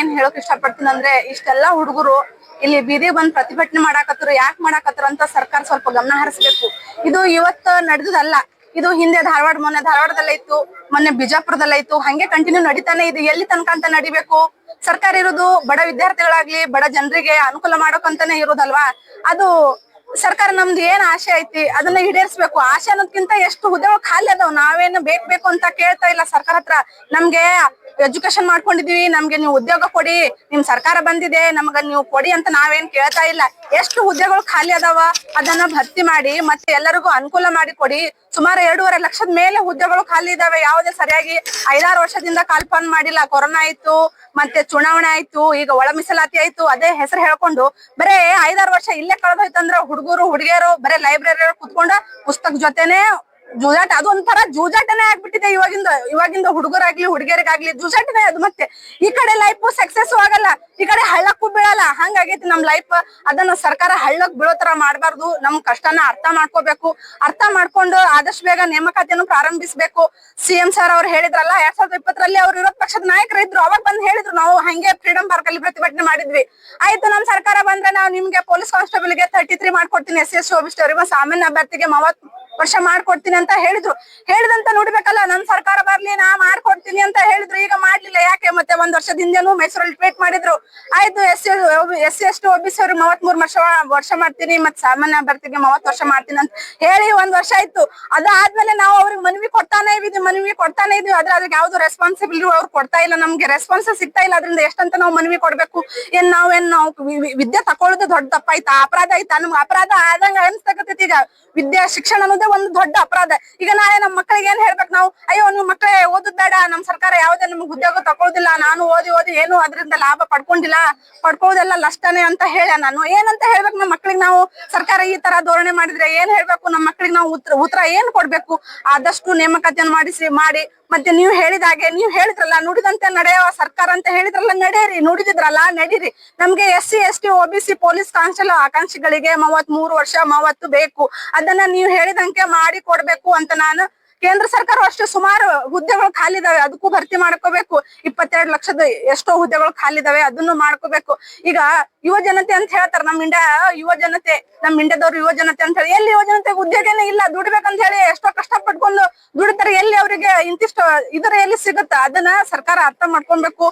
ಏನ್ ಹೇಳಕ್ ಇಷ್ಟಪಡ್ತೀನಿ ಅಂದ್ರೆ ಇಷ್ಟೆಲ್ಲಾ ಹುಡುಗರು ಇಲ್ಲಿ ಬೀದಿ ಬಂದ್ ಪ್ರತಿಭಟನೆ ಮಾಡಾಕತ್ರು, ಯಾಕೆ ಮಾಡಾಕತ್ರ ಅಂತ ಸರ್ಕಾರ ಸ್ವಲ್ಪ ಗಮನ ಹರಿಸ್ಬೇಕು. ಇದು ಇವತ್ತು ನಡೆದದಲ್ಲ. ಇದು ಹಿಂದೆ ಧಾರವಾಡ, ಮೊನ್ನೆ ಧಾರವಾಡದಲ್ಲೇ ಇತ್ತು, ಮೊನ್ನೆ ಬಿಜಾಪುರದಲ್ಲೇ ಇತ್ತು. ಹಂಗೆ ಕಂಟಿನ್ಯೂ ನಡೀತಾನೆ ಇದು. ಎಲ್ಲಿ ತನಕ ಅಂತ ನಡಿಬೇಕು? ಸರ್ಕಾರ ಇರೋದು ಬಡ ವಿದ್ಯಾರ್ಥಿಗಳಾಗ್ಲಿ, ಬಡ ಜನರಿಗೆ ಅನುಕೂಲ ಮಾಡೋಕಂತಾನೆ ಇರೋದಲ್ವಾ? ಅದು ಸರ್ಕಾರ ನಮ್ದು ಏನ್ ಆಸೆ ಐತಿ, ಅದನ್ನ ಈಡೇರಿಸ್ಬೇಕು. ಆಶೆ ಅನ್ನೋದ್ಕಿಂತ ಎಷ್ಟು ಹುದ್ದೆಗಳು ಖಾಲಿ ಅದಾವ, ನಾವೇನು ಬೇಕು ಅಂತ ಕೇಳ್ತಾ ಇಲ್ಲ ಸರ್ಕಾರ ಹತ್ರ. ನಮ್ಗೆ ಎಜುಕೇಶನ್ ಮಾಡ್ಕೊಂಡಿದೀವಿ, ನಮ್ಗೆ ನೀವು ಉದ್ಯೋಗ ಕೊಡಿ, ನಿಮ್ ಸರ್ಕಾರ ಬಂದಿದೆ, ನಮ್ಗ ನೀವು ಕೊಡಿ ಅಂತ ನಾವೇನ್ ಕೇಳ್ತಾ ಇಲ್ಲ. ಎಷ್ಟು ಹುದ್ದೆಗಳು ಖಾಲಿ ಅದಾವ, ಅದನ್ನ ಭರ್ತಿ ಮಾಡಿ ಮತ್ತೆ ಎಲ್ಲರಿಗೂ ಅನುಕೂಲ ಮಾಡಿ ಕೊಡಿ. ಸುಮಾರು ಎರಡೂವರೆ ಲಕ್ಷದ ಮೇಲೆ ಹುದ್ದೆಗಳು ಖಾಲಿ ಇದಾವೆ, ಯಾವುದೇ ಸರಿಯಾಗಿ ಐದಾರು ವರ್ಷದಿಂದ ಕಾಲ್ಪನ್ ಮಾಡಿಲ್ಲ. ಕೊರೋನಾ ಆಯ್ತು ಮತ್ತೆ ಚುನಾವಣೆ ಆಯ್ತು, ಈಗ ಒಳ ಮೀಸಲಾತಿ ಆಯ್ತು, ಅದೇ ಹೆಸರು ಹೇಳ್ಕೊಂಡು ಬರೇ ಐದಾರು ವರ್ಷ ಇಲ್ಲೇ ಕಳೆದೋಯ್ತಂದ್ರ ಹುಡುಗರು, ಹುಡುಗಿಯರು, ಬರೇ ಲೈಬ್ರರಿ ಕುತ್ಕೊಂಡ ಪುಸ್ತಕ ಜೊತೆನೆ ಜೂಜಾಟ, ಅದು ಒಂಥರ ಜೂಜಾಟನೇ ಆಗ್ಬಿಟ್ಟಿದೆ ಇವಾಗಿಂದ ಇವಾಗಿಂದ ಹುಡುಗರಾಗ್ಲಿ, ಹುಡುಗಿಯರಿಗಾಗ್ಲಿ, ಜೂಜಾಟನೇ ಅದು ಮತ್ತೆ. ಈ ಕಡೆ ಲೈಫ್ ಸಕ್ಸಸ್ ಆಗಲ್ಲ, ಈ ಕಡೆ ಹಳ್ಳಕ್ಕೂ ಬೀಳಲ್ಲ. ಹಂಗಾಗೈತಿ ನಮ್ ಲೈಫ್ ಅದನ್ನ ಸರ್ಕಾರ ಹಳ್ಳಕ್ ಬೀಳೋ ತರ ಮಾಡಬಾರ್ದು. ನಮ್ ಕಷ್ಟನ ಅರ್ಥ ಮಾಡ್ಕೋಬೇಕು. ಅರ್ಥ ಮಾಡ್ಕೊಂಡು ಆದಷ್ಟು ಬೇಗ ನೇಮಕಾತಿಯನ್ನು ಪ್ರಾರಂಭಿಸಬೇಕು. ಸಿಎಂ ಸರ್ ಅವ್ರು ಹೇಳಿದ್ರಲ್ಲ, ಎರಡ್ ಸಾವಿರದ ಇಪ್ಪತ್ತರಲ್ಲಿ ಅವ್ರು ವಿರೋಧ ಪಕ್ಷದ ನಾಯಕರು ಇದ್ರು. ಅವಾಗ ಬಂದ್ ಹೇಳಿದ್ರು, ನಾವು ಹಂಗೆ ಫ್ರೀಡಂ ಪಾರ್ಕ್ ಅಲ್ಲಿ ಪ್ರತಿಭಟನೆ ಮಾಡಿದ್ವಿ. ಆಯ್ತು, ನಮ್ ಸರ್ಕಾರ ಬಂದ್ರೆ ನಾವು ನಿಮ್ಗೆ ಪೊಲೀಸ್ ಕಾನ್ಸ್ಟೇಬಲ್ಗೆ ತರ್ಟಿ ತ್ರೀ ಮಾಡ್ಕೊಡ್ತೀನಿ. ಎಸ್ ಎಸ್ ಓಬಿಸ್ಟೋರಿ ಸಾಮಾನ್ಯ ಅಭ್ಯರ್ಥಿಗೆ ಮೂವತ್ ವರ್ಷ ಮಾಡ್ಕೊಡ್ತೀನಿ. ಅಂತ ಹೇಳಿದ್ರು. ಹೇಳಿದಂತ ನೋಡ್ಬೇಕಲ್ಲ ನನ್ ಸರ್ಕಾರ ಬರ್ಲಿ ನಾ ಮಾಡ್ಕೊಡ್ತೀನಿ ಅಂತ ಯಾಕೆ ಮತ್ತೆ ಒಂದ್ ವರ್ಷದ ಹಿಂದೆನೂ ಮೈಸೂರಲ್ಲಿ ಟ್ವೀಟ್ ಮಾಡಿದ್ರು. ಆಯ್ತು, S S S T OBC ಅವ್ರಿಗೆ ಮೂವತ್ ಮೂರ್ ವರ್ಷ ವರ್ಷ ಮಾಡ್ತೀನಿ ಮತ್ ಸಾಮಾನ್ಯ ಅಭ್ಯರ್ಥಿಗೆ ಮೂವತ್ ವರ್ಷ ಮಾಡ್ತೀನಿ ಅಂತ ಹೇಳಿ ಒಂದ್ ವರ್ಷ ಆಯ್ತು. ಅದಾದ್ಮೇಲೆ ನಾವು ಅವ್ರಿಗೆ ಮನವಿ ಕೊಡ್ತಾನೆ ಇದೀವಿ, ಮನವಿ ಕೊಡ್ತಾನೆ ಇದೀವಿ. ಆದ್ರೆ ಅದಕ್ಕೆ ಯಾವ್ದು ರೆಸ್ಪಾನ್ಸಿಬಿಲಿಟಿ ಅವ್ರು ಕೊಡ್ತಾ ಇಲ್ಲ. ನಮ್ಗೆ ರೆಸ್ಪಾನ್ಸ್ ಸಿಗ್ತಾ ಇಲ್ಲ. ಅದರಿಂದ ಎಷ್ಟಂತ ನಾವು ಮನವಿ ಕೊಡ್ಬೇಕು? ಏನ್ ನಾವೇನ್ ನಾವು ವಿದ್ಯೆ ತಕೊಳ್ಳೋದು ದೊಡ್ಡ ತಪ್ಪಾಯ್ತಾ ಅಪರಾಧ ಆಯ್ತಾ? ನಮ್ಗೆ ಅಪರಾಧ ಆದಂಗ ಅನ್ಸ್ತಕತೈತಿ ಈಗ. ವಿದ್ಯಾ, ಶಿಕ್ಷಣ ಅನ್ನೋದೇ ಒಂದು ದೊಡ್ಡ ಅಪರಾಧ. ಈಗ ನಾಳೆ ನಮ್ಮ ಮಕ್ಕಳಿಗೆ ಏನ್ ಹೇಳ್ಬೇಕು ನಾವು? ಅಯ್ಯೋ, ನಿಮ್ ಮಕ್ಕಳೇ ಓದುದ್ ಬೇಡ. ನಮ್ ಸರ್ಕಾರ ಯಾವ್ದೇ ನಮ್ಗೆ ಉದ್ಯೋಗ ತಕೊಳ್ಳೋದಿಲ್ಲ ನಾನು ಓದಿ ಓದಿ ಏನು ಅದರಿಂದ ಲಾಭ ಪಡ್ಕೊಂಡಿಲ್ಲ ಪಡ್ಕೋದೆಲ್ಲ ನಷ್ಟನೇ ಅಂತ ಹೇಳ ನಾನು. ಏನಂತ ಹೇಳ್ಬೇಕು ನಮ್ಮ ಮಕ್ಳಿಗೆ ನಾವು ಸರ್ಕಾರ ಈ ತರ ಧೋರಣೆ ಮಾಡಿದ್ರೆ ಏನ್ ಹೇಳ್ಬೇಕು? ನಮ್ಮ ಮಕ್ಳಿಗೆ ನಾವು ಉತ್ತರ ಉತ್ತರ ಏನ್ ಕೊಡ್ಬೇಕು? ಆದಷ್ಟು ನೇಮಕಾತಿಯನ್ನು ಮಾಡಿಸಿ ಮಾಡಿ. ಮತ್ತೆ ನೀವು ಹೇಳಿದ ಹಾಗೆ, ನೀವು ಹೇಳಿದ್ರಲ್ಲ, ನುಡಿದಂತೆ ನಡೆಯುವ ಸರ್ಕಾರ ಅಂತ ಹೇಳಿದ್ರಲ್ಲ, ನಡೆಯಿರಿ. ನುಡಿದಿದ್ರಲ್ಲ, ನಡೀರಿ. ನಮ್ಗೆ S C, S T OBC police constable ಆಕಾಂಕ್ಷಿಗಳಿಗೆ ಮೂವತ್ ಮೂರು ವರ್ಷ ಮೂವತ್ತು ಬೇಕು. ಅದನ್ನ ನೀವು ಹೇಳಿದಂಗೆ ಮಾಡಿ ಕೊಡ್ಬೇಕು ಅಂತ ನಾನು ಕೇಂದ್ರ ಸರ್ಕಾರ ಅಷ್ಟೇ ಸುಮಾರು ಹುದ್ದೆಗಳು ಖಾಲಿ ಇದಾವೆ ಅದಕ್ಕೂ ಭರ್ತಿ ಮಾಡ್ಕೋಬೇಕು. ಇಪ್ಪತ್ತೆರಡು ಲಕ್ಷದ ಎಷ್ಟೋ ಹುದ್ದೆಗಳು ಖಾಲಿ ಇದಾವೆ ಅದನ್ನು ಮಾಡ್ಕೋಬೇಕು. ಈಗ ಯುವ ಜನತೆ ಅಂತ ಹೇಳ್ತಾರ ನಮ್ ಇಂಡಿಯಾ ಯುವ ಜನತೆ ನಮ್ ಇಂಡಿಯಾದವ್ರು ಯುವ ಜನತೆ ಅಂತ ಹೇಳಿ, ಎಲ್ಲಿ ಯುವ ಜನತೆಗೆ ಉದ್ಯೋಗನೇ ಇಲ್ಲ, ದುಡಿಬೇಕಂತ ಹೇಳಿ ಎಷ್ಟೋ ಕಷ್ಟ ಪಟ್ಕೊಂಡು ದುಡಿತಾರೆ. ಎಲ್ಲಿ ಅವರಿಗೆ ಇಂತಿಷ್ಟು ಇದರ ಎಲ್ಲಿ ಸಿಗುತ್ತ? ಅದನ್ನ ಸರ್ಕಾರ ಅರ್ಥ ಮಾಡ್ಕೊಬೇಕು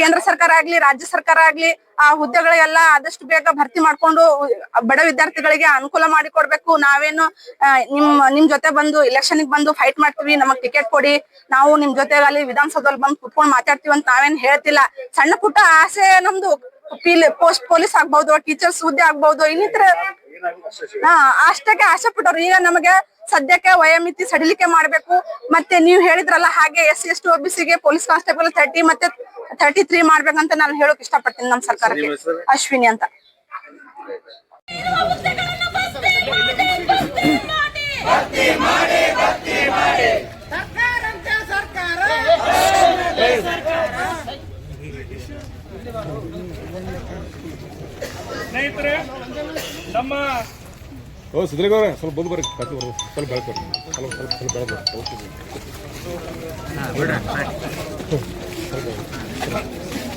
ಕೇಂದ್ರ ಸರ್ಕಾರ ಆಗ್ಲಿ, ರಾಜ್ಯ ಸರ್ಕಾರ ಆಗ್ಲಿ ಆ ಹುದ್ದೆಗಳಿಗೆಲ್ಲ ಆದಷ್ಟು ಬೇಗ ಭರ್ತಿ ಮಾಡ್ಕೊಂಡು ಬಡ ವಿದ್ಯಾರ್ಥಿಗಳಿಗೆ ಅನುಕೂಲ ಮಾಡಿಕೊಡ್ಬೇಕು. ನಾವೇನು ನಿಮ್ ನಿಮ್ ಜೊತೆ ಬಂದು ಎಲೆಕ್ಷನ್ ಬಂದು ಫೈಟ್ ಮಾಡ್ತೀವಿ, ನಮಗ್ ಟಿಕೆಟ್ ಕೊಡಿ, ನಾವು ನಿಮ್ ಜೊತೆ ಅಲ್ಲಿ ವಿಧಾನಸೌಧದಲ್ಲಿ ಬಂದು ಕುತ್ಕೊಂಡ್ ಮಾತಾಡ್ತೀವಿ ಅಂತ ನಾವೇನ್ ಹೇಳ್ತಿಲ್ಲ. ಸಣ್ಣ ಪುಟ್ಟ ಆಸೆ ನಮ್ದು. ಪೋಸ್ಟ್ ಪೊಲೀಸ್ ಆಗ್ಬಹುದು ಟೀಚರ್ಸ್ ಹುದ್ದೆ ಆಗ್ಬಹುದು ಇನ್ನಿತರ ಹಾ ಅಷ್ಟಕ್ಕೆ ಆಸೆ ಪಟ್ಟವ್ರು. ಈಗ ನಮಗೆ ಸದ್ಯಕ್ಕೆ ವಯೋಮಿತಿ ಸಡಿಲಿಕೆ ಮಾಡ್ಬೇಕು. ಮತ್ತೆ ನೀವು ಹೇಳಿದ್ರಲ್ಲ ಹಾಗೆ ಎಸ್ ಎಸ್, ಟಿ ಒಬಿಸಿಗೆ ಪೊಲೀಸ್ ಕಾನ್ಸ್ಟೇಬಲ್ ತರ್ಟಿ ಮತ್ತೆ ತರ್ಟಿ ತ್ರೀ ಮಾಡ್ಬೇಕಂತ ನಾನು ಹೇಳಕ್ ಇಷ್ಟಪಡ್ತೀನಿ ನಮ್ಮ ಸರ್ಕಾರಕ್ಕೆ ಅಶ್ವಿನಿ ಅಂತ. ಸ್ನೇಹಿತರೆ ನಮ್ಮ ಓ ಸಿದ್ಧಲಿಂಗವ್ರೆ ಸ್ವಲ್ಪ ಬಂದು ಬರ್ರಿ. ಕತ್ತಿ ಬರ್ರಿ ಸ್ವಲ್ಪ ಬೆಳಕು ಸ್ವಲ್ಪ ಸ್ವಲ್ಪ ಸ್ವಲ್ಪ ಬೆಳಕು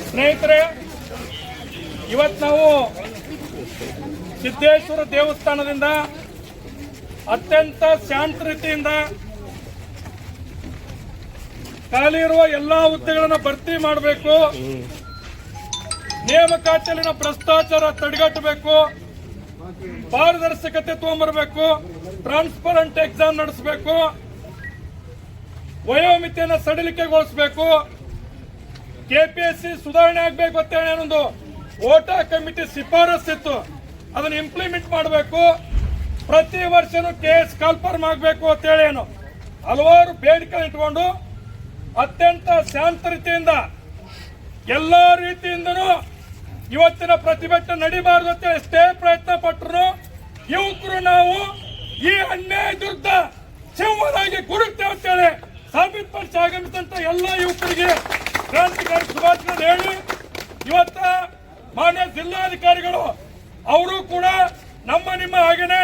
ಸ್ನೇಹಿತರೆ ಇವತ್ತು ನಾವು ಸಿದ್ದೇಶ್ವರ ದೇವಸ್ಥಾನದಿಂದ ಅತ್ಯಂತ ಶಾಂತ ರೀತಿಯಿಂದ ಖಾಲಿ ಇರುವ ಎಲ್ಲಾ ಹುದ್ದೆಗಳನ್ನು ಭರ್ತಿ ಮಾಡಬೇಕು. ನೇಮಕಾತಿಯಲ್ಲಿನ ಭ್ರಷ್ಟಾಚಾರ ತಡೆಗಟ್ಟಬೇಕು. ಪಾರದರ್ಶಕತೆ ತಗೊಂಡ್ಬರ್ಬೇಕು ಟ್ರಾನ್ಸ್ಪರೆಂಟ್ ಎಕ್ಸಾಮ್ ನಡೆಸಬೇಕು. ವಯೋಮಿತಿಯನ್ನು ಸಡಿಲಿಕೆಗೊಳಿಸಬೇಕು. ಕೆಪಿಎಸ್ಸಿ ಸುಧಾರಣೆ ಆಗ್ಬೇಕು ಅಂತ ಹೇಳಿ ಒಂದು ಓಟಾ ಕಮಿಟಿ ಶಿಫಾರಸ್ಸಿತ್ತು ಅದನ್ನ ಇಂಪ್ಲಿಮೆಂಟ್ ಮಾಡಬೇಕು. ಪ್ರತಿ ವರ್ಷನೂ ಕೇಸ್ ಕನ್ಫರ್ಮ್ ಆಗಬೇಕು ಅಂತ ಹೇಳಿ ಏನು. ಹಲವಾರು ಬೇಡಿಕೆ ಇಟ್ಕೊಂಡು ಅತ್ಯಂತ ಶಾಂತ ರೀತಿಯಿಂದ ಎಲ್ಲ ರೀತಿಯಿಂದನೂ ಇವತ್ತಿನ ಪ್ರತಿಭಟನೆ ನಡಿಬಾರದು ಅಂತ ಎಷ್ಟೇ ಪ್ರಯತ್ನ ಪಟ್ಟರು ಯುವಕರು ನಾವು ಈ ಅನ್ಯಾಯ ವಿರುದ್ಧ ಸಿಂಹದಾಗಿ ಗುರುತೇವೆ ಅಂತೇಳಿ ಸಾಬೀತುಪಡಿಸಿ ಆಗಮಿಸಿದಂತ ಎಲ್ಲ ಯುವಕರಿಗೆ ಕ್ರಾಂತಿಕಾರಿ ಶುಭಾಶಯ ಹೇಳಿ. ಇವತ್ತ ಮಾನ್ಯ ಜಿಲ್ಲಾಧಿಕಾರಿಗಳು, ಅವರು ಕೂಡ ನಮ್ಮ ನಿಮ್ಮ ಹಾಗೇನೆ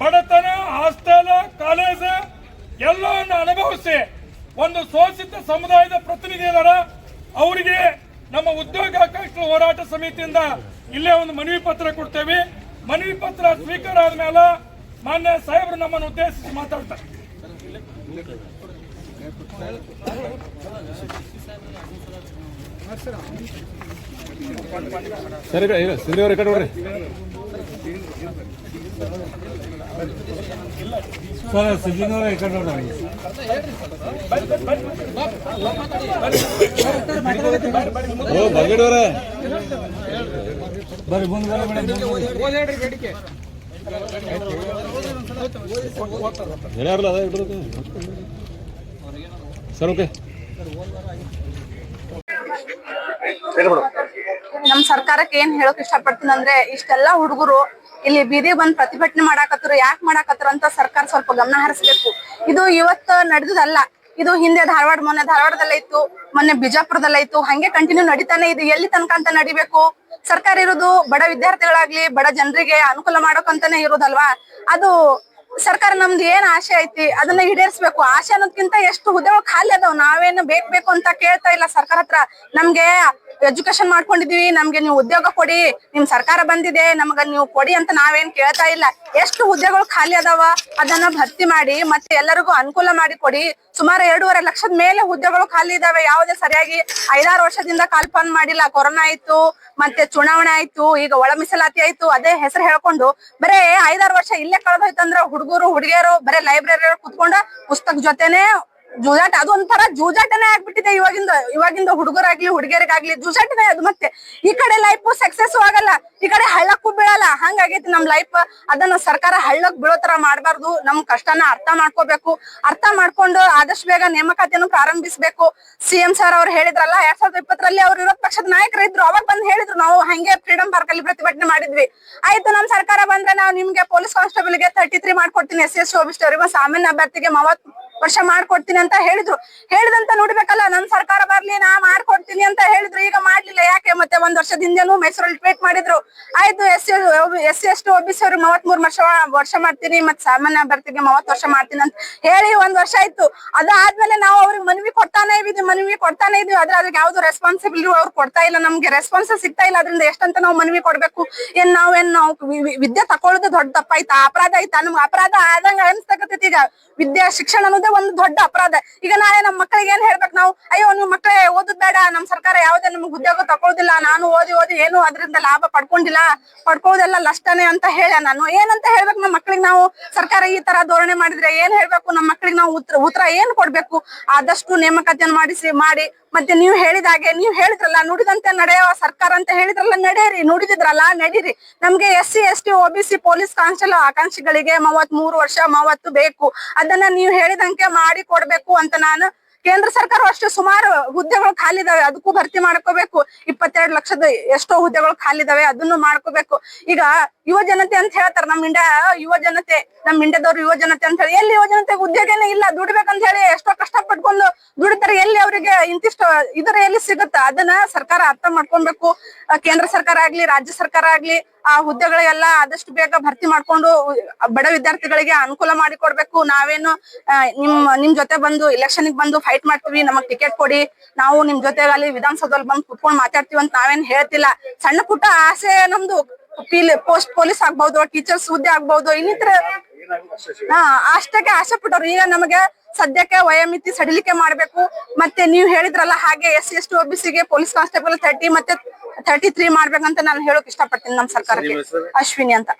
ಬಡತನ, ಹಾಸ್ಟೆಲ್, ಕಾಲೇಜ್ ಎಲ್ಲವನ್ನು ಅನುಭವಿಸಿ ಒಂದು ಶೋಷಿತ ಸಮುದಾಯದ ಪ್ರತಿನಿಧಿ ಇದಾರ. ಅವರಿಗೆ ನಮ್ಮ ಉದ್ಯೋಗಾಕಾಂಕ್ಷಿ ಹೋರಾಟ ಸಮಿತಿಯಿಂದ ಇಲ್ಲೇ ಒಂದು ಮನವಿ ಪತ್ರ ಕೊಡ್ತೇವೆ. ಮನವಿ ಪತ್ರ ಸ್ವೀಕಾರ ಆದ್ಮೇಲೆ ಮಾನ್ಯ ಸಾಹೇಬರು ನಮ್ಮನ್ನು ಉದ್ದೇಶಿಸಿ ಮಾತಾಡ್ತಾರೆ. ಸರಿ ಇಲ್ಲ ಅವ್ರ ಕಡೆ ನೋಡ್ರಿ. ಸರ್ ಸಿದ್ದಿನವರ ಈ ಕಡೆ ನೋಡ್ರಿ. ಓ ಬಗಡವ್ರೆ ಬರ್ರಿ ಮುಂದೆ ಬರ್ರಿ ಮೇಡಮ್. ಹೇಳ್ಯಾರಲ್ಲ ಅದ ಇಡ್ರಿ ಸರ್, ಓಕೆ. ನಮ್ ಸರ್ಕಾರಕ್ಕೆ ಏನ್ ಹೇಳಕ್ ಇಷ್ಟಪಡ್ತೀನಿ ಅಂದ್ರೆ ಇಷ್ಟೆಲ್ಲಾ ಹುಡುಗರು ಇಲ್ಲಿ ಬೀದಿ ಬಂದ್ ಪ್ರತಿಭಟನೆ ಮಾಡಾಕತ್ರು, ಯಾಕೆ ಮಾಡಾಕತ್ತಾರ ಅಂತ ಸರ್ಕಾರ ಸ್ವಲ್ಪ ಗಮನ ಹರಿಸ್ಬೇಕು. ಇದು ಇವತ್ತ ನಡೆದದಲ್ಲ. ಇದು ಹಿಂದೆ ಧಾರವಾಡ, ಮೊನ್ನೆ ಧಾರವಾಡದಲ್ಲೇ ಇತ್ತು, ಮೊನ್ನೆ ಬಿಜಾಪುರದಲ್ಲೇ ಇತ್ತು, ಹಂಗೆ ಕಂಟಿನ್ಯೂ ನಡೀತಾನೆ ಇದು. ಎಲ್ಲಿ ತನಕ ಅಂತ ನಡಿಬೇಕು? ಸರ್ಕಾರ ಇರೋದು ಬಡ ವಿದ್ಯಾರ್ಥಿಗಳಾಗ್ಲಿ, ಬಡ ಜನರಿಗೆ ಅನುಕೂಲ ಮಾಡೋಕಂತಾನೆ ಇರೋದಲ್ವಾ? ಅದು ಸರ್ಕಾರ ನಮ್ದು ಏನ್ ಆಸೆ ಐತಿ, ಅದನ್ನ ಈಡೇರಿಸ್ಬೇಕು. ಆಶೆ ಅನ್ನೋದ್ಕಿಂತ ಎಷ್ಟು ಹುದ್ದೆಗಳು ಖಾಲಿ ಅದಾವ್, ನಾವೇನು ಬೇಕ್ ಬೇಕು ಅಂತ ಕೇಳ್ತಾ ಇಲ್ಲ ಸರ್ಕಾರ ಹತ್ರ. ನಮ್ಗೆ ಎಜುಕೇಶನ್ ಮಾಡ್ಕೊಂಡಿದೀವಿ, ನಮ್ಗೆ ನೀವು ಉದ್ಯೋಗ ಕೊಡಿ, ನಿಮ್ ಸರ್ಕಾರ ಬಂದಿದೆ, ನಮಗ ನೀವು ಕೊಡಿ ಅಂತ ನಾವೇನ್ ಕೇಳ್ತಾ ಇಲ್ಲ. ಎಷ್ಟು ಹುದ್ದೆಗಳು ಖಾಲಿ ಅದಾವ, ಅದನ್ನ ಭರ್ತಿ ಮಾಡಿ, ಮತ್ತೆ ಎಲ್ಲರಿಗೂ ಅನುಕೂಲ ಮಾಡಿ ಕೊಡಿ. ಸುಮಾರು ಎರಡೂವರೆ ಲಕ್ಷದ ಮೇಲೆ ಹುದ್ದೆಗಳು ಖಾಲಿ ಇದಾವೆ, ಯಾವುದೇ ಸರಿಯಾಗಿ ಐದಾರು ವರ್ಷದಿಂದ ಕಾಲ್ಪನ್ ಮಾಡಿಲ್ಲ. ಕೊರೋನಾ ಆಯ್ತು, ಮತ್ತೆ ಚುನಾವಣೆ ಆಯ್ತು, ಈಗ ಒಳ ಮೀಸಲಾತಿ ಆಯ್ತು, ಅದೇ ಹೆಸರು ಹೇಳ್ಕೊಂಡು ಬರೇ ಐದಾರು ವರ್ಷ ಇಲ್ಲೇ ಕಳೆದೋಯ್ತಂದ್ರ ಹುಡುಗರು, ಹುಡುಗಿಯರು, ಬರೇ ಲೈಬ್ರರಿ ಕುತ್ಕೊಂಡ ಪುಸ್ತಕ ಜೊತೆನೆ ಜೂಜಾಟ, ಅದು ಒಂಥರ ಜೂಜಾಟನೇ ಆಗ್ಬಿಟ್ಟಿದೆ ಇವಾಗಿಂದ. ಇವಾಗಿಂದ ಹುಡುಗರಾಗ್ಲಿ, ಹುಡುಗಿಯರಿಗಾಗ್ಲಿ, ಜೂಜಾಟನೇ ಅದು ಮತ್ತೆ. ಈ ಕಡೆ ಲೈಫ್ ಸಕ್ಸಸ್ ಆಗಲ್ಲ. ಈ ಕಡೆ ಹಳ್ಳಕ್ಕೂ ಬೀಳಲ್ಲ. ಹಂಗಾಗೈತಿ ನಮ್ ಲೈಫ್ ಅದನ್ನ ಸರ್ಕಾರ ಹಳ್ಳಕ್ ಬೀಳೋ ತರ ಮಾಡ್ಬಾರ್ದು. ನಮ್ ಕಷ್ಟನ ಅರ್ಥ ಮಾಡ್ಕೋಬೇಕು. ಅರ್ಥ ಮಾಡ್ಕೊಂಡು ಆದಷ್ಟು ಬೇಗ ನೇಮಕಾತಿಯನ್ನು ಪ್ರಾರಂಭಿಸಬೇಕು. ಸಿಎಂ ಸರ್ ಅವ್ರು ಹೇಳಿದ್ರಲ್ಲ, ಎರಡ್ ಸಾವಿರದ ಇಪ್ಪತ್ತರಲ್ಲಿ ಅವ್ರು ವಿರೋಧ ಪಕ್ಷದ ನಾಯಕರು ಇದ್ರು. ಅವಾಗ ಬಂದ್ ಹೇಳಿದ್ರು, ನಾವು ಹಂಗೆ ಫ್ರೀಡಂ ಪಾರ್ಕ್ ಅಲ್ಲಿ ಪ್ರತಿಭಟನೆ ಮಾಡಿದ್ವಿ. ಆಯ್ತು, ನಮ್ ಸರ್ಕಾರ ಬಂದ್ರೆ ನಾವು ನಿಮ್ಗೆ ಪೊಲೀಸ್ ಕಾನ್ಸ್ಟೇಬಲ್ಗೆ ತರ್ಟಿ ತ್ರೀ ಮಾಡ್ಕೊಡ್ತೀನಿ. ಎಸ್ ಎಸ್ ಶೋಭಿಸ್ಟ್ ಅವರಿಗೆ ಸಾಮಾನ್ಯ ಅಭ್ಯರ್ಥಿಗೆ ಮೂವತ್ ವರ್ಷ ಮಾಡ್ಕೊಡ್ತೀನಿ ಅಂತ ಹೇಳಿದ್ರು. ಹೇಳಿದಂತ ನೋಡ್ಬೇಕಲ್ಲ, ನನ್ ಸರ್ಕಾರ ಬರ್ಲಿ, ನಾ ಮಾಡ್ಕೊಡ್ತೀನಿ ಅಂತ ಹೇಳಿದ್ರು. ಈಗ ಮಾಡ್ಲಿಲ್ಲ ಯಾಕೆ? ಮತ್ತೆ ಒಂದ್ ವರ್ಷದ ಹಿಂದೆನೂ ಮೈಸೂರಲ್ಲಿ ಟ್ವೀಟ್ ಮಾಡಿದ್ರು. ಆಯ್ತು, S S C S T OBC ಅವ್ರಿಗೆ ಮೂವತ್ ಮೂರ್ ವರ್ಷ ವರ್ಷ ಮಾಡ್ತೀನಿ ಮತ್ ಸಾಮಾನ್ಯ ಅಭ್ಯರ್ಥಿಗೆ ಮೂವತ್ ವರ್ಷ ಮಾಡ್ತೀನಿ ಅಂತ ಹೇಳಿ ಒಂದ್ ವರ್ಷ ಆಯ್ತು. ಅದಾದ್ಮೇಲೆ ನಾವು ಅವ್ರಿಗೆ ಮನವಿ ಕೊಡ್ತಾನೆ ಇದೀವಿ, ಮನವಿ ಕೊಡ್ತಾನೆ ಇದೀವಿ. ಆದ್ರೆ ಅದಕ್ಕೆ ಯಾವ್ದು ರೆಸ್ಪಾನ್ಸಿಬಿಲಿಟಿ ಅವ್ರು ಕೊಡ್ತಾ ಇಲ್ಲ. ನಮ್ಗೆ ರೆಸ್ಪಾನ್ಸ್ ಸಿಗ್ತಾ ಇಲ್ಲ. ಅದರಿಂದ ಎಷ್ಟಂತ ನಾವು ಮನವಿ ಕೊಡ್ಬೇಕು? ಏನ್ ನಾವು ವಿ- ವಿ- ವಿದ್ಯೆ ತಕೊಳ್ಳೋದು ದೊಡ್ಡ ತಪ್ಪಾಯ್ತಾ? ಅಪರಾಧ ಆಯ್ತಾ? ನಮ್ಗೆ ಅಪರಾಧ ಆದಂಗ ಅನ್ಸ್ತಕತ್ತೈತಿ ಈಗ. ವಿದ್ಯಾ ಶಿಕ್ಷಣ ಅನ್ನೋದೇ ಒಂದು ದೊಡ್ಡ ಅಪರಾಧ. ಈಗ ನಾಳೆ ನಮ್ಮ ಮಕ್ಕಳಿಗೆ ಏನ್ ಹೇಳ್ಬೇಕು ನಾವು? ಅಯ್ಯೋ ನೀವು ಮಕ್ಕಳೇ ಓದುದ್ ಬೇಡ, ನಮ್ ಸರ್ಕಾರ ಯಾವ್ದೇ ನಮ್ಗೆ ಉದ್ಯೋಗ ತಕೊಳ್ಳೋದಿಲ್ಲ ನಾನು ಓದಿ ಓದಿ ಏನು ಅದರಿಂದ ಲಾಭ ಪಡ್ಕೊಂಡಿಲ್ಲ, ಪಡ್ಕೊಳ್ಳೋದೆಲ್ಲ ನಷ್ಟನೇ ಅಂತ ಹೇಳ ನಾನು. ಏನಂತ ಹೇಳ್ಬೇಕು ನಮ್ಮ ಮಕ್ಳಿಗೆ ನಾವು? ಸರ್ಕಾರ ಈ ತರ ಧೋರಣೆ ಮಾಡಿದ್ರೆ ಏನ್ ಹೇಳ್ಬೇಕು ನಮ್ಮ ಮಕ್ಳಿಗೆ ನಾವು ಉತ್ತರ ಉತ್ತರ ಏನ್ ಕೊಡ್ಬೇಕು? ಆದಷ್ಟು ನೇಮಕಾತಿಯನ್ನು ಮಾಡಿಸಿ, ಮಾಡಿ ಮತ್ತೆ ನೀವು ಹೇಳಿದಾಗೆ ನೀವು ಹೇಳಿದ್ರಲ್ಲ, ನುಡಿದಂತೆ ನಡೆಯುವ ಸರ್ಕಾರ ಅಂತ ಹೇಳಿದ್ರಲ್ಲ, ನಡೆಯಿರಿ, ನುಡಿದಿದ್ರಲ್ಲ, ನಡೀರಿ. ನಮ್ಗೆ S C S T OBC police constable ಆಕಾಂಕ್ಷಿಗಳಿಗೆ ಮೂವತ್ ಮೂರು ವರ್ಷ ಮೂವತ್ತು ಬೇಕು. ಅದನ್ನ ನೀವು ಹೇಳಿದಂಗೆ ಮಾಡಿ ಕೊಡ್ಬೇಕು ಅಂತ ನಾನು ಕೇಂದ್ರ ಸರ್ಕಾರ ಅಷ್ಟು ಸುಮಾರು ಹುದ್ದೆಗಳು ಖಾಲಿ ಇದಾವೆ ಅದಕ್ಕೂ ಭರ್ತಿ ಮಾಡ್ಕೋಬೇಕು. ಇಪ್ಪತ್ತೆರಡು ಲಕ್ಷದ ಎಷ್ಟೋ ಹುದ್ದೆಗಳು ಖಾಲಿ ಇದಾವೆ ಅದನ್ನು ಮಾಡ್ಕೋಬೇಕು. ಈಗ ಯುವ ಜನತೆ ಅಂತ ಹೇಳ್ತಾರೆ ನಮ್ ಇಂಡಿಯಾ ಯುವ ಜನತೆ. ನಮ್ ಇಂಡಿಯಾದವ್ರು ಯುವಜನತೆ ಅಂತ ಹೇಳಿ, ಎಲ್ಲಿ ಯುವ ಜನತೆಗೆ ಉದ್ಯೋಗನೇ ಇಲ್ಲ, ದುಡಿಬೇಕಂತ ಹೇಳಿ ಎಷ್ಟೋ ಕಷ್ಟ ಪಟ್ಕೊಂಡು ದುಡಿತಾರೆ, ಎಲ್ಲಿ ಅವರಿಗೆ ಇಂತಿಷ್ಟು ಇದರ ಎಲ್ಲಿ ಸಿಗುತ್ತ? ಅದನ್ನ ಸರ್ಕಾರ ಅರ್ಥ ಮಾಡ್ಕೊಬೇಕು. ಕೇಂದ್ರ ಸರ್ಕಾರ ಆಗ್ಲಿ, ರಾಜ್ಯ ಸರ್ಕಾರ ಆಗ್ಲಿ, ಆ ಹುದ್ದೆಗಳಿಗೆಲ್ಲ ಆದಷ್ಟು ಬೇಗ ಭರ್ತಿ ಮಾಡ್ಕೊಂಡು ಬಡ ವಿದ್ಯಾರ್ಥಿಗಳಿಗೆ ಅನುಕೂಲ ಮಾಡಿಕೊಡ್ಬೇಕು. ನಾವೇನು ನಿಮ್ ನಿಮ್ ಜೊತೆ ಬಂದು ಎಲೆಕ್ಷನ್ ಬಂದು ಫೈಟ್ ಮಾಡ್ತೀವಿ, ನಮಗ್ ಟಿಕೆಟ್ ಕೊಡಿ, ನಾವು ನಿಮ್ ಜೊತೆ ಅಲ್ಲಿ ವಿಧಾನಸೌಧದಲ್ಲಿ ಬಂದು ಕುತ್ಕೊಂಡ್ ಮಾತಾಡ್ತೀವಿ ಅಂತ ನಾವೇನ್ ಹೇಳ್ತಿಲ್ಲ. ಸಣ್ಣ ಪುಟ್ಟ ಆಸೆ ನಮ್ದು. ಪೋಸ್ಟ್ ಪೊಲೀಸ್ ಆಗ್ಬಹುದು ಟೀಚರ್ಸ್ ಹುದ್ದೆ ಆಗ್ಬಹುದು ಇನ್ನಿತರ ಹಾ ಅಷ್ಟಕ್ಕೆ ಆಸೆ ಪಟ್ಟವ್ರು. ಈಗ ನಮಗೆ ಸದ್ಯಕ್ಕೆ ವಯೋಮಿತಿ ಸಡಿಲಿಕೆ ಮಾಡ್ಬೇಕು. ಮತ್ತೆ ನೀವು ಹೇಳಿದ್ರಲ್ಲ ಹಾಗೆ ಎಸ್ ಸಿ ಎಸ್ ಟಿ ಒಬಿಸಿಗೆ ಪೊಲೀಸ್ ಕಾನ್ಸ್ಟೇಬಲ್ ತರ್ಟಿ ಮತ್ತೆ ತರ್ಟಿ ತ್ರೀ ಮಾಡ್ಬೇಕಂತ ನಾನು ಹೇಳಕ್ ಇಷ್ಟಪಡ್ತೀನಿ ನಮ್ ಸರ್ಕಾರಕ್ಕೆ. ಅಶ್ವಿನಿ ಅಂತ.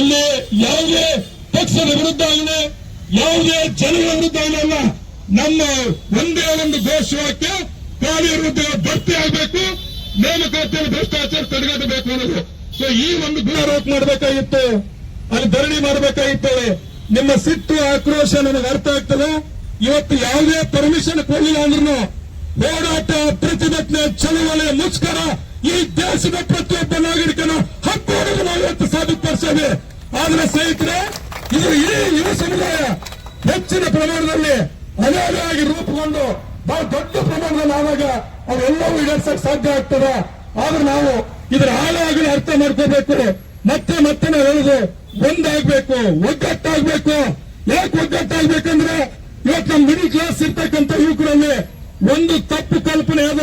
ಇಲ್ಲಿ ಯಾವುದೇ ಪಕ್ಷದ ವಿರುದ್ಧ ಆಗಲಿ ಯಾವುದೇ ಜನರ ವಿರುದ್ಧ ಅಲ್ಲ. ನಮ್ಮ ಒಂದೇ ಒಂದು ಘೋಷವಾಕ್ಯ ಖಾಲಿ ವಿರುದ್ಧ ಭರ್ತಿ ಆಗಬೇಕು ನೇಮಕಾತಿಯಲ್ಲಿ ಭ್ರಷ್ಟಾಚಾರ ತಡೆಗಟ್ಟಬೇಕು ಅನ್ನೋದು. ಸೊ ಈ ಒಂದು ಗುಣ ಮಾಡಬೇಕಾಗಿತ್ತು. ಅಲ್ಲಿ ಧರಣಿ ಮಾಡಬೇಕಾಗಿತ್ತೇವೆ ನಿಮ್ಮ ಸಿಟ್ಟು ಆಕ್ರೋಶ ನನಗೆ ಅರ್ಥ ಆಗ್ತದೆ. ಇವತ್ತು ಯಾವುದೇ ಪರ್ಮಿಷನ್ ಕೊಡಲಿಲ್ಲ ಅಂದ್ರೂ ಹೋರಾಟ ಪ್ರತಿಭಟನೆ ಚಳವಳಿ ಮುಷ್ಕರ ಈ ದೇಶದ ಪ್ರತಿಯೊಬ್ಬ ನಾಗರಿಕನ ಹಕ್ಕು ನಾವು ಇವತ್ತು ಸಾಬೀತುಪಡಿಸ್ತೇವೆ ಆದ್ರೆ ಸ್ನೇಹಿತರೆ, ಇದು ಇಡೀ ಯುವ ಸಮುದಾಯ ಹೆಚ್ಚಿನ ಪ್ರಮಾಣದಲ್ಲಿ ಅನಾದಾಗಿ ರೂಪುಗೊಂಡು ಬಹಳ ದೊಡ್ಡ ಪ್ರಮಾಣದಲ್ಲಿ ಆದಾಗ ಅವರೆಲ್ಲವೂ ಈಡೇರ್ಸಕ್ ಸಾಧ್ಯ ಆಗ್ತದ. ಆದ್ರೆ ನಾವು ಇದರ ಆಳವಾಗಿ ಅರ್ಥ ಮಾಡ್ಕೋಬೇಕು. ಮತ್ತೆ ಮತ್ತೆ ನಾವು ಹೇಳುದು ಒಂದಾಗ್ಬೇಕು, ಒಗ್ಗಟ್ಟಾಗ್ಬೇಕು. ಯಾಕೆ ಒಗ್ಗಟ್ಟಾಗ್ಬೇಕಂದ್ರೆ ಇವತ್ತು ನಮ್ಮ ಮಿಡಿಲ್ ಕ್ಲಾಸ್ ಇರ್ತಕ್ಕಂಥ ಯುವಕರಲ್ಲಿ ಒಂದು ತಪ್ಪು ಕಲ್ಪನೆ ಅದ.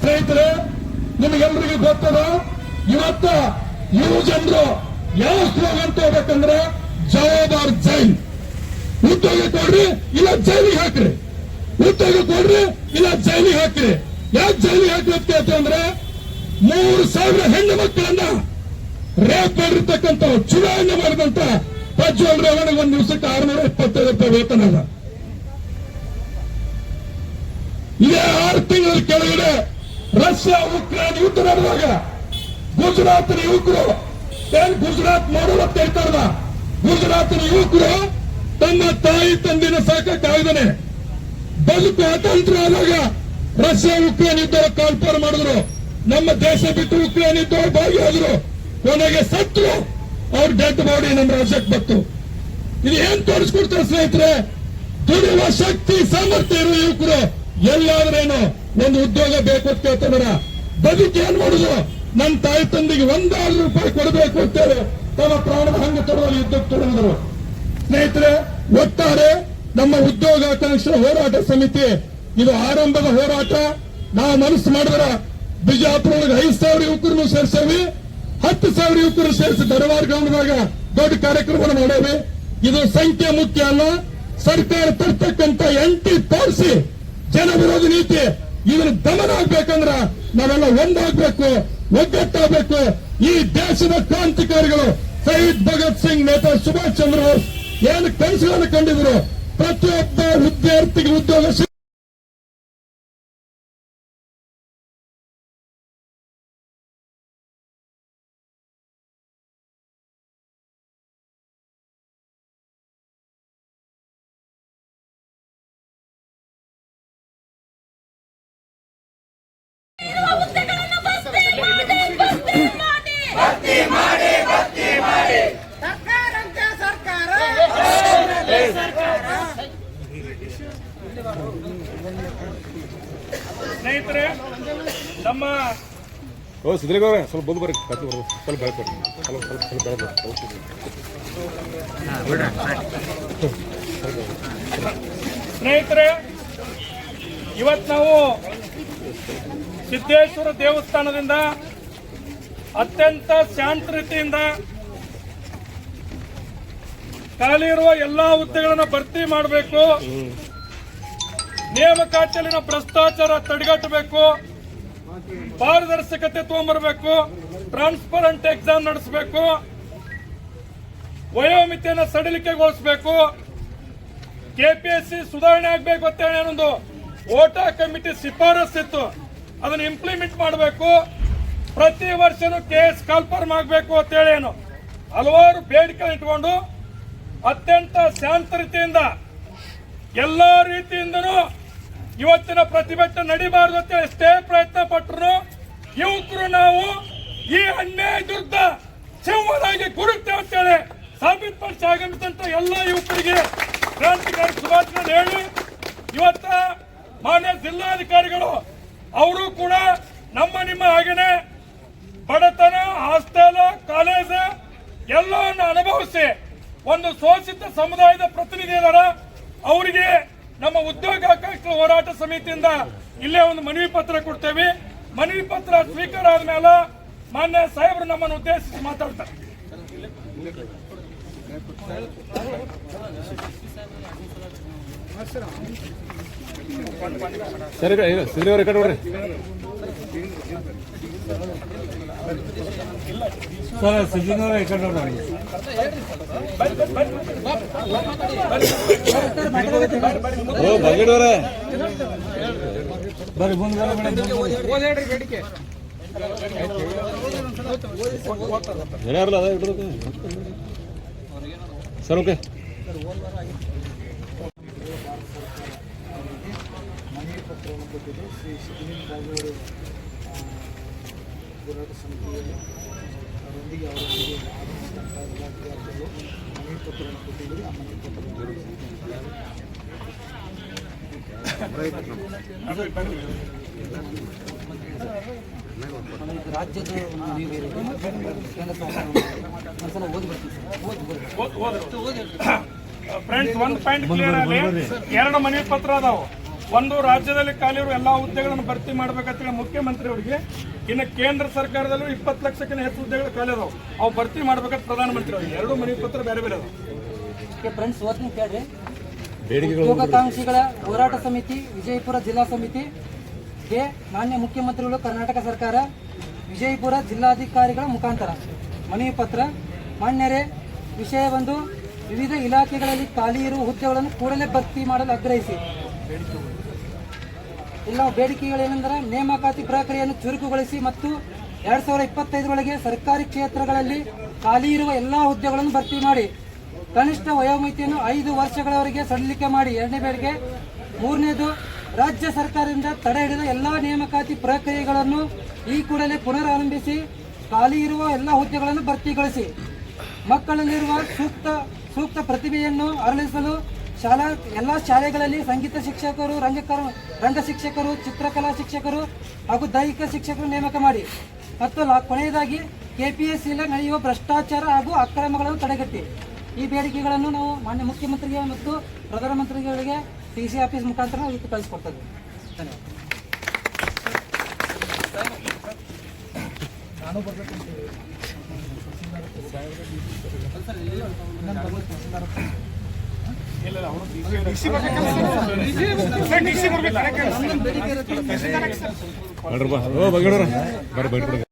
ಸ್ನೇಹಿತರೆ ನಿಮಗೆಲ್ಲರಿಗೂ ಗೊತ್ತದ? ಇವತ್ತು ಯುವ ಜನರು ಯಾವ ಸ್ಲೋಗನ್ ತಗೋಬೇಕಂದ್ರೆ ಜವಾಬ್ದಾರ್ ಜೈನ್ ಉದ್ಯೋಗ ಕೊಡ್ರಿ, ಇಲ್ಲ ಜೈಲಿಗೆ ಹಾಕ್ರಿ. ಉದ್ಯೋಗ ಕೊಡ್ರಿ, ಇಲ್ಲ ಜೈಲಿಗೆ ಹಾಕ್ರಿ. ಯಾಕೆ ಜೈಲಿಗೆ ಹಾಕ್ರಿ ಅಂತ ಅಂದ್ರೆ ಮೂರು ಸಾವಿರ ಹೆಣ್ಣು ಮಕ್ಕಳನ್ನ ರೇಪ್ ಮಾಡಿರ್ತಕ್ಕಂಥ ಚುನಾವಣೆ ಮಾಡಿದಂತ ಪ್ರಜ್ವಲ್ ರೇವಣ್ಣ ಒಂದು ದಿವಸಕ್ಕೆ ಆರ್ನೂರ ಇಪ್ಪತ್ತೈದು ರೂಪಾಯಿ ವೇತನ ಅದ ಇದೇ ಆರು ತಿಂಗಳ ಕೆಳಗಡೆ ರಷ್ಯಾ, ಉಕ್ರೇನ್ ಯುದ್ಧ ನಡೆದಾಗ ಗುಜರಾತ್ ಯುವಕರು, ಏನ್ ಗುಜರಾತ್ ಮಾಡೋರು ಅಂತ ಹೇಳ್ತಾರಲ್ಲ ಗುಜರಾತ್ ಯುವಕರು ತಮ್ಮ ತಾಯಿ ತಂದಿನ ಸಾಕಾಗದಾನೆ ಬದುಕು ಅತಂತ್ರ ಆದಾಗ ರಷ್ಯಾ, ಉಕ್ರೇನ್ ಯುದ್ಧ ಕಾಲ್ಪಾರ ಮಾಡಿದ್ರು. ನಮ್ಮ ದೇಶ ಬಿಟ್ಟು ಉಕ್ರೇನ್ ಯುದ್ಧ ಭಾಗಿಯಾದ್ರು. ಕೊನೆಗೆ ಸತ್ರು ಅವ್ರ ಡೆಡ್ ಬಾಡಿ ನಮ್ಮ ರಾಜ್ಯಕ್ಕೆ ಬಂತು. ಇದು ಏನ್ ತೋರಿಸ್ಕೊಡ್ತಾರೆ ಸ್ನೇಹಿತರೆ? ದುಡಿಯುವ ಶಕ್ತಿ, ಸಾಮರ್ಥ್ಯ ಇರುವ ಯುವಕರು ಎಲ್ಲಾದ್ರೇನು ಒಂದು ಉದ್ಯೋಗ ಬೇಕು ಅಂತ ಕೇಳ್ತಾರ ಬದುಕಿ ಏನ್ ಮಾಡುದು? ನನ್ನ ತಾಯಿ ತಂದೆಗೆ ಒಂದಾರು ರೂಪಾಯಿ ಕೊಡಬೇಕು ಅಂತೇಳಿ ತಮ್ಮ ಪ್ರಾಣದ ಹಂಗ ತೊಡಲು ಯುದ್ಧಕ್ಕೆ ತೊಡಗಿದ್ರು. ಸ್ನೇಹಿತರೆ, ಒಟ್ಟಾರೆ ನಮ್ಮ ಉದ್ಯೋಗ ಉದ್ಯೋಗಾಕಾಂಕ್ಷೆ ಹೋರಾಟ ಸಮಿತಿ, ಇದು ಆರಂಭದ ಹೋರಾಟ. ನಾವು ಮನಸ್ಸು ಮಾಡಿದ್ರ ಬಿಜಾಪುರ ಐದು ಸಾವಿರ ಯುವಕರನ್ನು ಸೇರ್ಸೇವಿ ಹತ್ತು ಸಾವಿರ ಯುವಕರು ಸೇರಿಸಿ ಧಾರವಾಡ ಗ್ರಾಮದಾಗ ದೊಡ್ಡ ಕಾರ್ಯಕ್ರಮವನ್ನು ಮಾಡೇವೆ. ಇದು ಸಂಖ್ಯೆ ಮುಖ್ಯ ಅಲ್ಲ. ಸರ್ಕಾರ ತರ್ತಕ್ಕಂತ ಎಂಟಿ ತೋರಿಸಿ ಜನ ವಿರೋಧಿ ನೀತಿ ಇದನ್ನು ದಮನ ಆಗ್ಬೇಕಂದ್ರ ನಾವೆಲ್ಲ ಒಂದಾಗಬೇಕು, ಒಗ್ಗಟ್ಟಾಗಬೇಕು. ಈ ದೇಶದ ಕ್ರಾಂತಿಕಾರಿಗಳು ಶಹೀದ್ ಭಗತ್ ಸಿಂಗ್ ನೇತಾ ಸುಭಾಷ್ ಚಂದ್ರ ಬೋಸ್ ಏನು ಕನಸುಗಳನ್ನು ಕಂಡಿದ್ರು ಪ್ರತಿಯೊಬ್ಬ ವಿದ್ಯಾರ್ಥಿಗೆ ಉದ್ಯೋಗ ಸ್ನೇಹಿತರೆ ನಮ್ಮ ಓ ಸಿದ್ಲಿಗೆ ಅವ್ರೆ ಸ್ವಲ್ಪ ಬಂದು ಬರ್ರಿ ಕತ್ತಿ ಬರ್ರಿ ಸ್ವಲ್ಪ ಬೆಳಕು ಸ್ವಲ್ಪ ಸ್ವಲ್ಪ ಸ್ವಲ್ಪ ಬೆಳಕು ಸ್ನೇಹಿತರೆ ಇವತ್ತು ನಾವು ಸಿದ್ದೇಶ್ವರ ದೇವಸ್ಥಾನದಿಂದ ಅತ್ಯಂತ ಶಾಂತ ರೀತಿಯಿಂದ ಖಾಲಿ ಇರುವ ಎಲ್ಲಾ ಹುದ್ದೆಗಳನ್ನು ಭರ್ತಿ ಮಾಡಬೇಕು. ನೇಮಕಾತಿಯಲ್ಲಿನ ಭ್ರಷ್ಟಾಚಾರ ತಡೆಗಟ್ಟಬೇಕು, ಪಾರದರ್ಶಕತೆ ತಗೊಂಡ್ಬರ್ಬೇಕು ಟ್ರಾನ್ಸ್ಪರೆಂಟ್ ಎಕ್ಸಾಮ್ ನಡೆಸಬೇಕು, ವಯೋಮಿತಿಯನ್ನು ಸಡಿಲಿಕೆಗೊಳಿಸಬೇಕು ಕೆಪಿಎಸ್ಸಿ ಸುಧಾರಣೆ ಆಗ್ಬೇಕು ಅಂತ ಹೇಳಿ ಒಂದು ಓಟಾ ಕಮಿಟಿ ಶಿಫಾರಸ್ ಇತ್ತು. ಅದನ್ನ ಇಂಪ್ಲಿಮೆಂಟ್ ಮಾಡಬೇಕು. ಪ್ರತಿ ವರ್ಷನೂ ಕೇಸ್ ಕಾಲ್ಫರ್ಮ್ ಆಗಬೇಕು ಅಂತ ಹೇಳಿ ಏನು ಹಲವಾರು ಬೇಡಿಕೆ ಇಟ್ಕೊಂಡು ಅತ್ಯಂತ ಶಾಂತ ರೀತಿಯಿಂದ ಎಲ್ಲ ರೀತಿಯಿಂದನೂ ಇವತ್ತಿನ ಪ್ರತಿಭಟನೆ ನಡಿಬಾರದು ಅಂತ ಎಷ್ಟೇ ಪ್ರಯತ್ನ ಪಟ್ಟರು ಯುವಕರು ನಾವು ಈ ಅನ್ಯಾಯ ದುರ್ದ ಸಿಂಹದಾಗಿ ಗುರುತ್ತೆ ಅಂತೇಳಿ ಸಾಬೀತುಪಡಿಸಿ ಆಗಮಿಸಿದಂತ ಎಲ್ಲ ಯುವಕರಿಗೆ ಕ್ರಾಂತಿಕಾರಿ ಸುಭಾಷ್ ಹೇಳಿ. ಇವತ್ತ ಮಾನ್ಯ ಜಿಲ್ಲಾಧಿಕಾರಿಗಳು, ಅವರು ಕೂಡ ನಮ್ಮ ನಿಮ್ಮ ಹಾಗೇನೆ ಬಡತನ, ಹಾಸ್ಟೆಲ್, ಕಾಲೇಜ್ ಎಲ್ಲವನ್ನು ಅನುಭವಿಸಿ ಒಂದು ಶೋಷಿತ ಸಮುದಾಯದ ಪ್ರತಿನಿಧಿ ಅವರಿಗೆ ನಮ್ಮ ಉದ್ಯೋಗಾಕಾಂಕ್ಷೆ ಹೋರಾಟ ಸಮಿತಿಯಿಂದ ಇಲ್ಲೇ ಒಂದು ಮನವಿ ಪತ್ರ ಕೊಡ್ತೇವೆ. ಮನವಿ ಪತ್ರ ಸ್ವೀಕಾರ ಆದ್ಮೇಲೆ ಮಾನ್ಯ ಸಾಹೇಬರು ನಮ್ಮನ್ನು ಉದ್ದೇಶಿಸಿ ಮಾತಾಡ್ತಾರೆ. ಸರಿ, ಸಿರಿ ನೋಡ್ರಿ ಸರ್ ಸಿದ್ದಿಂಗವ್ರೆ ಈ ಕಡೆ ನೋಡ್ರಿ ಬನ್ನಿ, ಬನ್ನಿ, ಬನ್ನಿ. ಓ ಬಗೆಡವ್ರೆ. ಬರ್ರಿ ಮುಂದೆ ಬರ್ರಿ ಮೇಡಮ್ ಹೇಳ್ಯಾರಲ್ಲ ಅದ ಇಡ್ಬೇಕು ಸರ್ ಓಕೆ. ಹೋರಾಟ ಸಮಿತಿಯ ಅವರೊಂದಿಗೆ ಅವರೊಂದಿಗೆ ಆಗಮಿಸಿದಂಥ ಎಲ್ಲ ವಿದ್ಯಾರ್ಥಿಗಳು ಮನವಿ ಪತ್ರವನ್ನು ಕೊಟ್ಟಿದ್ದೀರಿ ಆ ಮನವಿ ಪತ್ರವನ್ನು ರಾಜ್ಯದ ಒಂದು ನೀವು ಏನಿದೆ, ಕೇಂದ್ರ ಸರ್ಕಾರ ಒಂದ್ಸಲ ಓದಿ. ಬರ್ತೀವಿ ಸರ್ ಓದಿ ಫ್ರೆಂಡ್ಸ್ ಒಂದು ಪಾಯಿಂಟ್ ಕ್ಲಿಯರ್ ಆಗಲಿ ಎರಡು ಮನವಿ ಪತ್ರ ಅದಾವು. ಒಂದು ರಾಜ್ಯದಲ್ಲಿ ಖಾಲಿರುವ ಎಲ್ಲಾ ಹುದ್ದೆಗಳನ್ನು ಭರ್ತಿ ಮಾಡಬೇಕಂತ ಮುಖ್ಯಮಂತ್ರಿ ಅವರಿಗೆ ಇನ್ನು ಕೇಂದ್ರ ಸರ್ಕಾರದಲ್ಲೂ ಇಪ್ಪತ್ತು ಲಕ್ಷಕ್ಕಿಂತ ಹೆಚ್ಚು ಹುದ್ದೆಗಳು ಖಾಲಿ ಅದಾವೆ. ಅವು ಭರ್ತಿ ಮಾಡ್ಬೇಕಂತ ಪ್ರಧಾನಮಂತ್ರಿ ಅವರಿಗೆ ಎರಡು ಮನವಿ ಪತ್ರ ಬೇರೆ ಬೇರೆ ಅದಾವೆ. ಫ್ರೆಂಡ್ಸ್ ಓದ್ತೀನಿ ಕೇಳ್ರಿ. ಬೇಡಿಕೆಗಳು ಉದ್ಯೋಗಾಕಾಂಕ್ಷಿಗಳ ಹೋರಾಟ ಸಮಿತಿ ವಿಜಯಪುರ ಜಿಲ್ಲಾ ಸಮಿತಿಗೆ ಮಾನ್ಯ ಮುಖ್ಯಮಂತ್ರಿಗಳು ಕರ್ನಾಟಕ ಸರ್ಕಾರ ವಿಜಯಪುರ ಜಿಲ್ಲಾಧಿಕಾರಿಗಳ ಮುಖಾಂತರ. ಮನವಿ ಪತ್ರ ಮಾನ್ಯರೇ ವಿಷಯ ಬಂದು ವಿವಿಧ ಇಲಾಖೆಗಳಲ್ಲಿ ಖಾಲಿ ಇರುವ ಹುದ್ದೆಗಳನ್ನು ಕೂಡಲೇ ಭರ್ತಿ ಮಾಡಲು ಆಗ್ರಹಿಸಿ. ಇಲ್ಲ ಬೇಡಿಕೆಗಳೇನೆಂದರೆ ನೇಮಕಾತಿ ಪ್ರಕ್ರಿಯೆಯನ್ನು ಚುರುಕುಗೊಳಿಸಿ ಮತ್ತು ಎರಡ್ ಸಾವಿರದ ಇಪ್ಪತ್ತೈದರೊಳಗೆ ಸರ್ಕಾರಿ ಕ್ಷೇತ್ರಗಳಲ್ಲಿ ಖಾಲಿ ಇರುವ ಎಲ್ಲಾ ಹುದ್ದೆಗಳನ್ನು ಭರ್ತಿ ಮಾಡಿ ಕನಿಷ್ಠ ವಯೋಮಿತಿಯನ್ನು ಐದು ವರ್ಷಗಳವರೆಗೆ ಸಡಿಲಿಕೆ ಮಾಡಿ. ಎರಡನೇ ಬೇಡಿಕೆ, ಮೂರನೇದು ರಾಜ್ಯ ಸರ್ಕಾರದಿಂದ ತಡೆ ಹಿಡಿದ ಎಲ್ಲಾ ನೇಮಕಾತಿ ಪ್ರಕ್ರಿಯೆಗಳನ್ನು ಈ ಕೂಡಲೇ ಪುನರಾರಂಭಿಸಿ, ಖಾಲಿ ಇರುವ ಎಲ್ಲ ಹುದ್ದೆಗಳನ್ನು ಭರ್ತಿಗೊಳಿಸಿ. ಮಕ್ಕಳಲ್ಲಿರುವ ಸೂಕ್ತ ಸೂಕ್ತ ಪ್ರತಿಭೆಯನ್ನು ಅರಳಿಸಲು ಶಾಲಾ ಎಲ್ಲ ಶಾಲೆಗಳಲ್ಲಿ ಸಂಗೀತ ಶಿಕ್ಷಕರು ರಂಗಕರು ರಂಗ ಶಿಕ್ಷಕರು ಚಿತ್ರಕಲಾ ಶಿಕ್ಷಕರು ಹಾಗೂ ದೈಹಿಕ ಶಿಕ್ಷಕರು ನೇಮಕ ಮಾಡಿ ಮತ್ತು ಕೊನೆಯದಾಗಿ ಕೆಪಿಎಸ್ಸಿಯಲ್ಲಿ ನಡೆಯುವ ಭ್ರಷ್ಟಾಚಾರ ಹಾಗೂ ಅಕ್ರಮಗಳನ್ನು ತಡೆಗಟ್ಟಿ ಈ ಬೇಡಿಕೆಗಳನ್ನು ನಾವು ಮಾನ್ಯ ಮುಖ್ಯಮಂತ್ರಿಗೆ ಮತ್ತು ಪ್ರಧಾನಮಂತ್ರಿಗಳಿಗೆ ಡಿ ಸಿ ಆಫೀಸ್ ಮುಖಾಂತರ ನಾವು ಇವತ್ತು ಕಳಿಸ್ಕೊಡ್ತೇವೆ ಧನ್ಯವಾದ ನಾನು ಬರ್ರಿ ಬೈಟ್ಬಿಡಿ